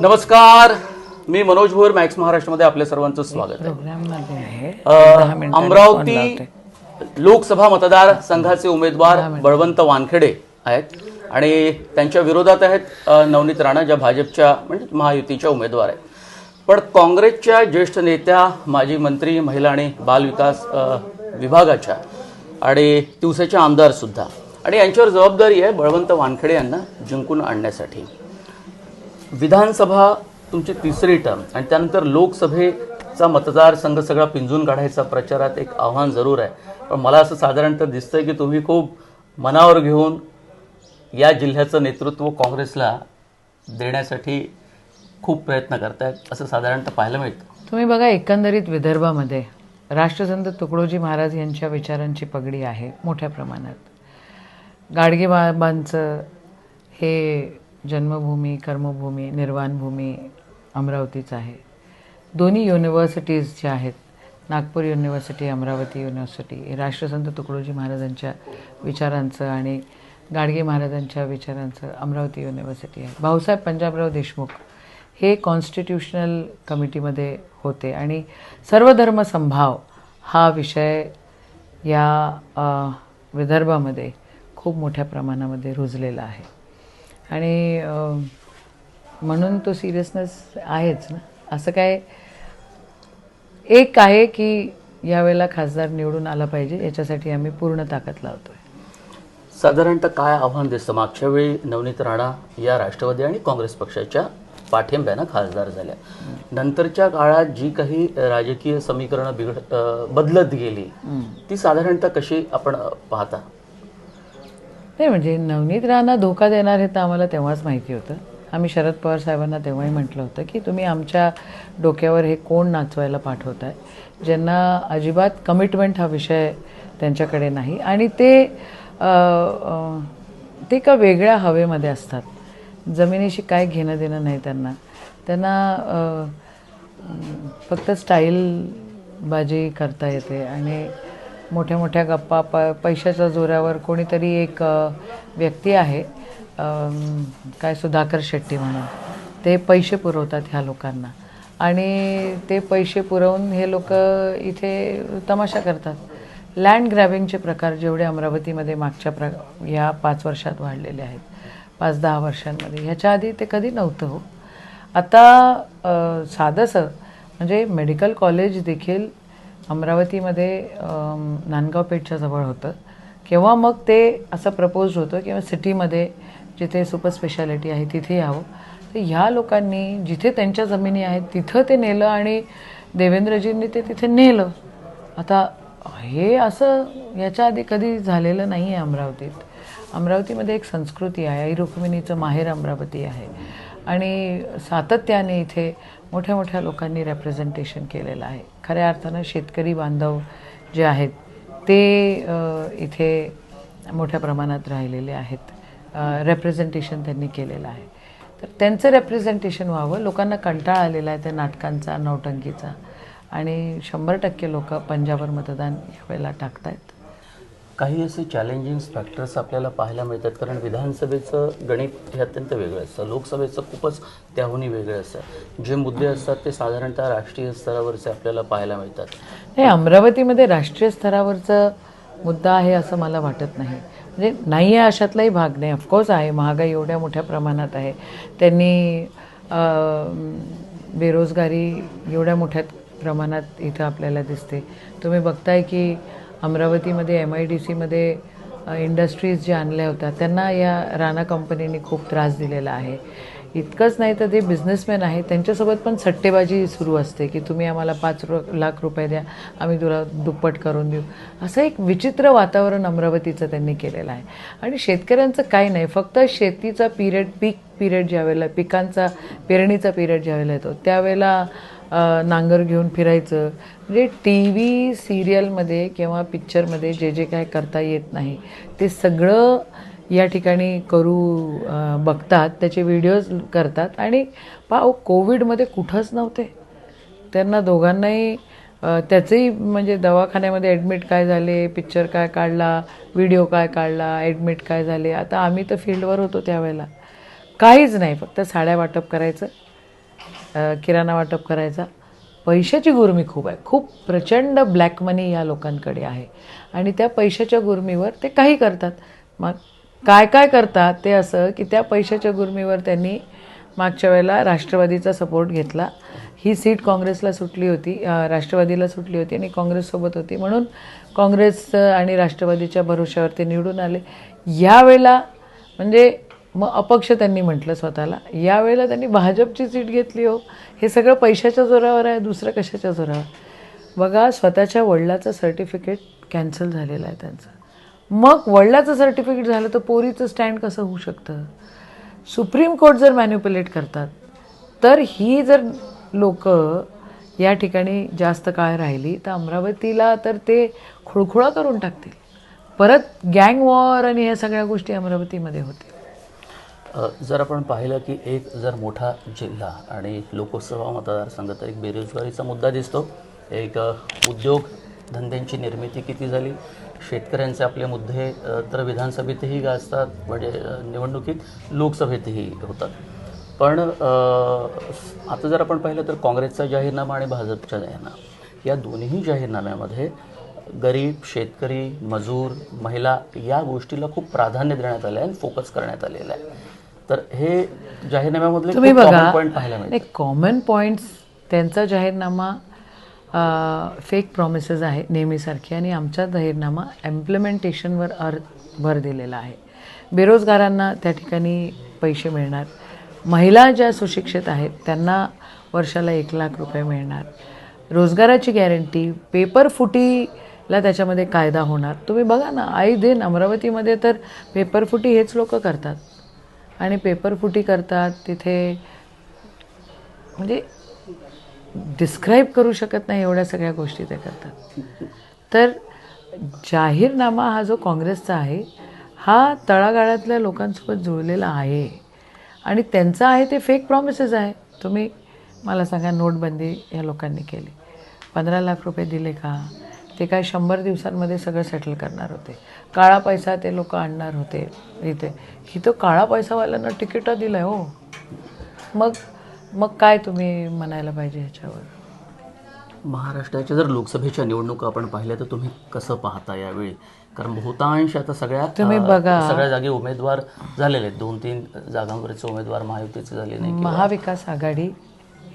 नमस्कार मी मनोज भोर मॅक्स महाराष्ट्रामध्ये आपल्या सर्वांचं स्वागत आहे. अमरावती लोकसभा मतदार संघाचे उमेदवार बळवंत वानखेडे आहेत. आणि त्यांच्या विरोधात आहेत नवनीत राणा ज्या भाजपच्या म्हणजे महायुतीच्या उमेदवार आहेत. पण काँग्रेसच्या ज्येष्ठ नेत्या माजी मंत्री महिला आणि बालविकास विभागाच्या आणि तिवसेच्या आमदार सुद्धा. आणि यांच्यावर जबाबदारी आहे बळवंत वानखेडे यांना जिंकून आणण्यासाठी. विधानसभा तुमची तिसरी टर्म आणि त्यानंतर लोकसभेचा मतदारसंघ सगळा पिंजून काढायचा प्रचारात एक आव्हान जरूर आहे. पण मला असं साधारणतः दिसतंय की तुम्ही खूप मनावर घेऊन या जिल्ह्याचं नेतृत्व काँग्रेसला देण्यासाठी खूप प्रयत्न करतायत असं साधारणतः पाहायला मिळतं. तुम्ही बघा एकंदरीत विदर्भामध्ये राष्ट्रसंत तुकडोजी महाराज यांच्या विचारांची पगडी आहे मोठ्या प्रमाणात. गाडगेबाबांचं हे जन्मभूमी कर्मभूमी निर्वाणभूमी अमरावतीच आहे. दोन्ही युनिव्हर्सिटीज ज्या आहेत नागपूर युनिव्हर्सिटी अमरावती युनिव्हर्सिटी राष्ट्रसंत तुकडोजी महाराजांच्या विचारांचं आणि गाडगे महाराजांच्या विचारांचं अमरावती युनिव्हर्सिटी आहे. भाऊसाहेब पंजाबराव देशमुख हे कॉन्स्टिट्यूशनल कमिटीमध्ये होते आणि सर्वधर्म संभाव हा विषय या विदर्भामध्ये खूप मोठ्या प्रमाणामध्ये रुजलेला आहे. आणि म्हणून तो सिरियसनेस आहेच ना. असं काय एक आहे की यावेळेला खासदार निवडून आला पाहिजे याच्यासाठी आम्ही पूर्ण ताकद लावतोय. साधारणतः काय आव्हान दिसतं? मागच्या वेळी नवनीत राणा या राष्ट्रवादी आणि काँग्रेस पक्षाच्या पाठिंब्यानं खासदार झाल्या. नंतरच्या काळात जी काही राजकीय समीकरणं बिघड बदलत गेली ती साधारणतः कशी आपण पाहता? नाही म्हणजे नवनीत राणा धोका देणार हे तर आम्हाला तेव्हाच माहिती होतं. आम्ही शरद पवार साहेबांना तेव्हाही म्हटलं होतं की तुम्ही आमच्या डोक्यावर हे कोण नाचवायला पाठवत आहे ज्यांना अजिबात कमिटमेंट हा विषय त्यांच्याकडे नाही. आणि ते ते का वेगळ्या हवेमध्ये असतात. जमिनीशी काय घेणं देणं नाही त्यांना. त्यांना फक्त स्टाईलबाजी करता येते आणि मोठ्या मोठ्या गप्पा प पैशाच्या जोरावर कोणीतरी एक व्यक्ती आहे काय सुधाकर शेट्टी म्हणून. ते पैसे पुरवतात ह्या लोकांना. आणि ते पैसे पुरवून हे लोक इथे तमाशा करतात. लँड ग्रॅबिंगचे प्रकार जेवढे अमरावतीमध्ये मागच्या प्र ह्या पाच वर्षात वाढलेले आहेत. पाच दहा वर्षांमध्ये. ह्याच्या आधी ते कधी नव्हतं हो. आता साधंसं म्हणजे मेडिकल कॉलेज देखील अमरावतीमध्ये नांदगाव पेठच्या जवळ होतं. किंवा मग ते असं प्रपोज होतं किंवा सिटीमध्ये जिथे सुपर स्पेशालिटी आहे तिथे यावं. तर ह्या लोकांनी जिथे त्यांच्या जमिनी आहेत तिथं ते नेलं आणि देवेंद्रजींनी ते तिथे नेलं. आता हे असं याच्या आधी कधी झालेलं नाही आहे अमरावतीत. अमरावतीमध्ये एक संस्कृती आहे आई रुक्मिणीचं माहेर अमरावती आहे. आणि सातत्याने इथे मोठ्या मोठ्या लोकांनी रेप्रेझेंटेशन केलेलं आहे. खऱ्या अर्थानं शेतकरी बांधव जे आहेत ते इथे मोठ्या प्रमाणात राहिलेले आहेत. रेप्रेझेंटेशन त्यांनी केलेलं आहे. तर त्यांचं रेप्रेझेंटेशन व्हावं लोकांना कंटाळा आलेला आहे त्या नाटकांचा नौटंकीचा. आणि शंभर टक्के लोक पंजाबवर मतदान यावेळेला आहेत काही असे चॅलेंजिंग फॅक्टर्स आपल्याला पाहायला मिळतात. कारण विधानसभेचं गणित हे अत्यंत वेगळं असतं. लोकसभेचं खूपच त्याहूनही वेगळं असतं. जे मुद्दे असतात ते साधारणतः राष्ट्रीय स्तरावरचे आपल्याला पाहायला मिळतात. नाही अमरावतीमध्ये राष्ट्रीय स्तरावरचा मुद्दा आहे असं मला वाटत नाही. म्हणजे नाही आहे अशातलाही भाग नाही. ऑफकोर्स आहे. महागाई एवढ्या मोठ्या प्रमाणात आहे. त्यांनी बेरोजगारी एवढ्या मोठ्या प्रमाणात इथं आपल्याला दिसते. तुम्ही बघताय की अमरावतीमध्ये एम आय डी सीमध्ये इंडस्ट्रीज ज्या आणल्या होत्या त्यांना या राणा कंपनीने खूप त्रास दिलेला आहे. इतकंच नाही तर ते बिझनेसमॅन आहेत. त्यांच्यासोबत पण सट्टेबाजी सुरू असते की तुम्ही आम्हाला पाच रु लाख रुपये द्या आम्ही तुला दुप्पट करून देऊ. असं एक विचित्र वातावरण अमरावतीचं त्यांनी केलेलं आहे. आणि शेतकऱ्यांचं काही नाही फक्त शेतीचा पिरियड पीक पिरियड ज्यावेळेला पिकांचा पेरणीचा पिरियड ज्यावेळेला येतो त्यावेळेला नांगर घेऊन फिरायचं. म्हणजे टी व्ही सिरियलमध्ये किंवा पिक्चरमध्ये जे जे काय करता येत नाही ते सगळं या ठिकाणी करू बघतात. त्याचे व्हिडिओज करतात. आणि पा कोविडमध्ये कुठंच नव्हते. त्यांना दोघांनाही त्याचंही म्हणजे दवाखान्यामध्ये ॲडमिट काय झाले पिक्चर काय काढला व्हिडिओ काय काढला ॲडमिट काय झाले. आता आम्ही तर फील्डवर होतो त्यावेळेला. काहीच नाही फक्त साड्या वाटप करायचं. किराणा वाटप करायचा. पैशाची गुरमी खूप आहे. खूप प्रचंड ब्लॅक मनी या लोकांकडे आहे. आणि त्या पैशाच्या गुरमीवर ते काही करतात. मग काय काय करतात ते असं की त्या पैशाच्या गुरमीवर त्यांनी मागच्या वेळेला राष्ट्रवादीचा सपोर्ट घेतला. ही सीट काँग्रेसला सुटली होती राष्ट्रवादीला सुटली होती आणि काँग्रेससोबत होती. म्हणून काँग्रेस आणि राष्ट्रवादीच्या भरोश्यावरती निवडून आले. यावेळेला म्हणजे मग अपक्ष त्यांनी म्हटलं स्वतःला यावेळेला त्यांनी भाजपची सीट घेतली हो. हे सगळं पैशाच्या जोरावर आहे दुसरं कशाच्या जोरावर? बघा स्वतःच्या वडिलाचं सर्टिफिकेट कॅन्सल झालेलं आहे त्यांचं. मग वडिलाचं सर्टिफिकेट झालं तर पोरीचं स्टँड कसं होऊ शकतं? सुप्रीम कोर्ट जर मॅन्युप्युलेट करतात तर ही जर लोक या ठिकाणी जास्त काळ राहिली तर अमरावतीला तर ते खुळखुळा करून टाकतील. परत गँग वॉर आणि ह्या सगळ्या गोष्टी अमरावतीमध्ये होतील. जर आपण पाहिलं की एक जर मोठा जिल्हा आणि लोकसभा मतदारसंघ तर एक बेरोजगारीचा मुद्दा दिसतो एक उद्योग धंद्यांची निर्मिती किती झाली शेतकऱ्यांचे आपले मुद्दे तर विधानसभेतही गाजतात म्हणजे निवडणुकीत लोकसभेतही होतात. पण आता जर आपण पाहिलं तर काँग्रेसचा जाहीरनामा आणि भाजपचा जाहीरनामा या दोन्ही जाहीरनाम्यामध्ये गरीब शेतकरी मजूर महिला या गोष्टीला खूप प्राधान्य देण्यात आलं आहे आणि फोकस करण्यात आलेला आहे. तर हे जाहीरनाम्यामधले तुम्ही बघा पॉईंट पाहायला कॉमन पॉईंट्स त्यांचा जाहीरनामा फेक प्रॉमिसेस आहे नेहमीसारखे आणि आमचा जाहीरनामा इम्प्लिमेंटेशनवर अर भर दिलेला आहे. बेरोजगारांना त्या ठिकाणी पैसे मिळणार. महिला ज्या सुशिक्षित आहेत त्यांना वर्षाला एक लाख रुपये मिळणार. रोजगाराची गॅरंटी पेपर फुटीला त्याच्यामध्ये कायदा होणार. तुम्ही बघा ना आई दिन अमरावतीमध्ये तर पेपर फुटी हेच लोक करतात. आणि पेपर फुटी करतात तिथे म्हणजे डिस्क्राईब करू शकत नाही एवढ्या सगळ्या गोष्टी ते करतात. तर जाहीरनामा हा जो काँग्रेसचा आहे हा तळागाळातल्या लोकांसोबत जुळलेला आहे. आणि त्यांचं आहे ते फेक प्रॉमिसेस आहे. तुम्ही मला सांगा नोटबंदी या लोकांनी केली. पंधरा लाख रुपये दिले का? ते काय शंभर दिवसांमध्ये सगळं सेटल करणार होते. काळा पैसा ते लोक आणणार होते इथे. ही तर काळा पैसावाल्यांना तिकीटं दिलं आहे हो. मग मग काय तुम्ही म्हणायला पाहिजे ह्याच्यावर? महाराष्ट्राच्या जर लोकसभेच्या निवडणुका आपण पाहिल्या तर तुम्ही कसं पाहता यावेळी? कारण बहुतांश आता सगळ्या तुम्ही बघा. सगळ्या जागी उमेदवार झालेले आहेत. दोन तीन जागांवरचे उमेदवार महायुतीचे झाले नाही महाविकास आघाडी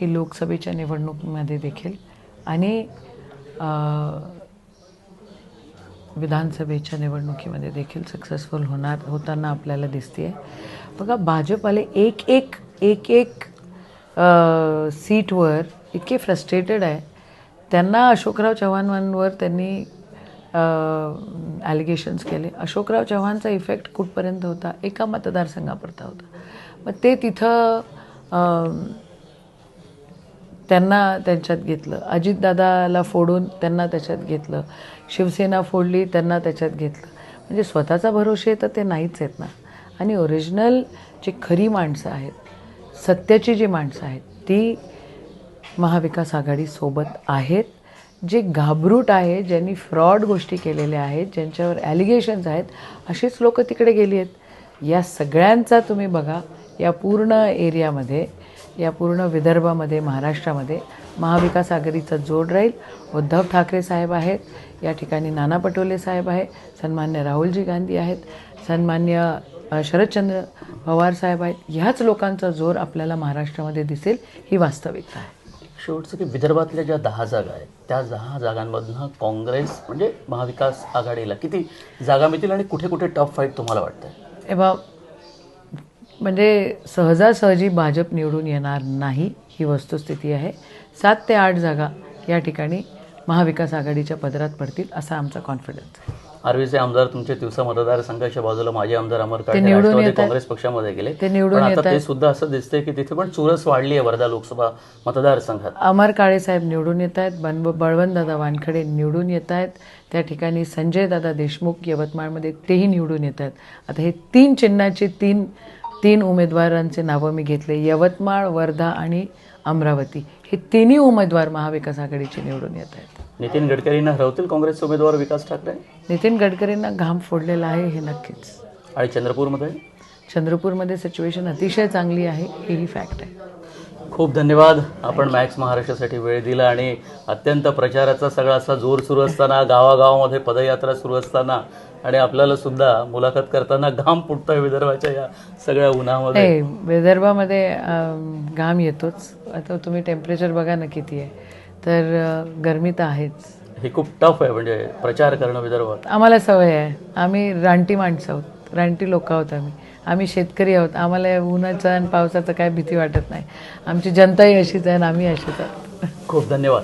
ही लोकसभेच्या निवडणुकीमध्ये देखील आणि विधानसभेच्या निवडणुकीमध्ये देखील सक्सेसफुल होणार होताना आपल्याला दिसते बघा भाजपवाले एक एक एक एक सीटवर इतके फ्रस्ट्रेटेड आहे. त्यांना अशोकराव चव्हाणांवर त्यांनी ॲलिगेशन्स केले. अशोकराव चव्हाणचा इफेक्ट कुठपर्यंत होता? एका मतदारसंघापुरता होता. मग ते तिथं त्यांना त्यांच्यात घेतलं. अजितदादाला फोडून त्यांना त्याच्यात घेतलं. शिवसेना फोडली त्यांना त्याच्यात घेतलं. म्हणजे स्वतःचा भरोसे तर ते नाहीच आहेत ना. आणि ओरिजिनल जी खरी माणसं आहेत सत्याची जी माणसं आहेत ती महाविकास आघाडीसोबत आहेत. जे घाबरूट आहे ज्यांनी फ्रॉड गोष्टी केलेल्या आहेत ज्यांच्यावर ॲलिगेशन्स आहेत अशीच लोकं तिकडे गेली आहेत. या सगळ्यांचा तुम्ही बघा या पूर्ण एरियामध्ये या पूर्ण विदर्भामध्ये महाराष्ट्रामध्ये महाविकास आघाडीचा जोड राहील. उद्धव ठाकरे साहेब आहेत. या ठिकाणी नाना पटोले साहेब आहे सन्मान्य राहुलजी गांधी आहेत. सन्मान्य शरदचंद्र पवार साहेब आहेत. ह्याच लोकांचा जोर आपल्याला महाराष्ट्रामध्ये दिसेल ही वास्तविकता आहे. शेवटचं की विदर्भातल्या ज्या दहा जागा आहेत त्या दहा जागांमधनं काँग्रेस म्हणजे महाविकास आघाडीला किती जागा मिळतील आणि कुठे कुठे टफ फाईट तुम्हाला वाटतंय? ए बा म्हणजे सहजासहजी भाजप निवडून येणार नाही ही वस्तुस्थिती आहे. सात ते आठ जागा या ठिकाणी महाविकास आघाडीच्या पदरात पडतील असा आमचा कॉन्फिडन्स आहे. आर्वीचे आमदार तुमचे तिवसा मतदारसंघाच्या बाजूला माजी आमदार अमर काळे. काँग्रेस पक्षामध्ये गेले. ते निवडून आता ते. सुद्धा असं दिसतंय की तिथे पण चुरस वाढली आहे वर्धा लोकसभा मतदारसंघात अमर काळे साहेब निवडून येत आहेत बन बळवंतदादा वानखडे निवडून येत आहेत त्या ठिकाणी संजय दादा देशमुख यवतमाळमध्ये तेही निवडून येत आहेत आता हे तीन चिन्हाचे तीन तीन उमेदवारांचे नावं मी घेतले यवतमाळ वर्धा आणि अमरावती. हे तिन्ही उमेदवार महाविकास आघाडीचे निवडून येत आहेत. नितीन गडकरींना हरवतील काँग्रेसचे उमेदवार विकास ठाकरे? नितीन गडकरींना घाम फोडलेला आहे हे नक्कीच. आणि चंद्रपूरमध्ये? चंद्रपूरमध्ये सिच्युएशन अतिशय चांगली आहे हेही फॅक्ट आहे. खूप धन्यवाद. आपण मॅक्स महाराष्ट्रासाठी वेळ दिला आणि अत्यंत प्रचाराचा सगळा असा जोर सुरू असताना गावागावामध्ये पदयात्रा सुरू असताना आणि आपल्याला सुद्धा मुलाखत करताना घाम फुटतोय विदर्भाच्या या सगळ्या उन्हामध्ये. नाही विदर्भामध्ये घाम येतोच. आता तुम्ही टेम्परेचर बघा ना किती आहे. तर गरमी तर आहेच. हे खूप टफ आहे म्हणजे प्रचार करणं विदर्भात. आम्हाला सवय आहे. आम्ही रानटी माणसं आहोत. रानटी लोक आहोत आम्ही. आम्ही शेतकरी आहोत. आम्हाला या उन्हाचं आणि पावसाचं काय भीती वाटत नाही. आमची जनताही अशीच आहे आणि आम्ही अशीच आहोत. खूप धन्यवाद.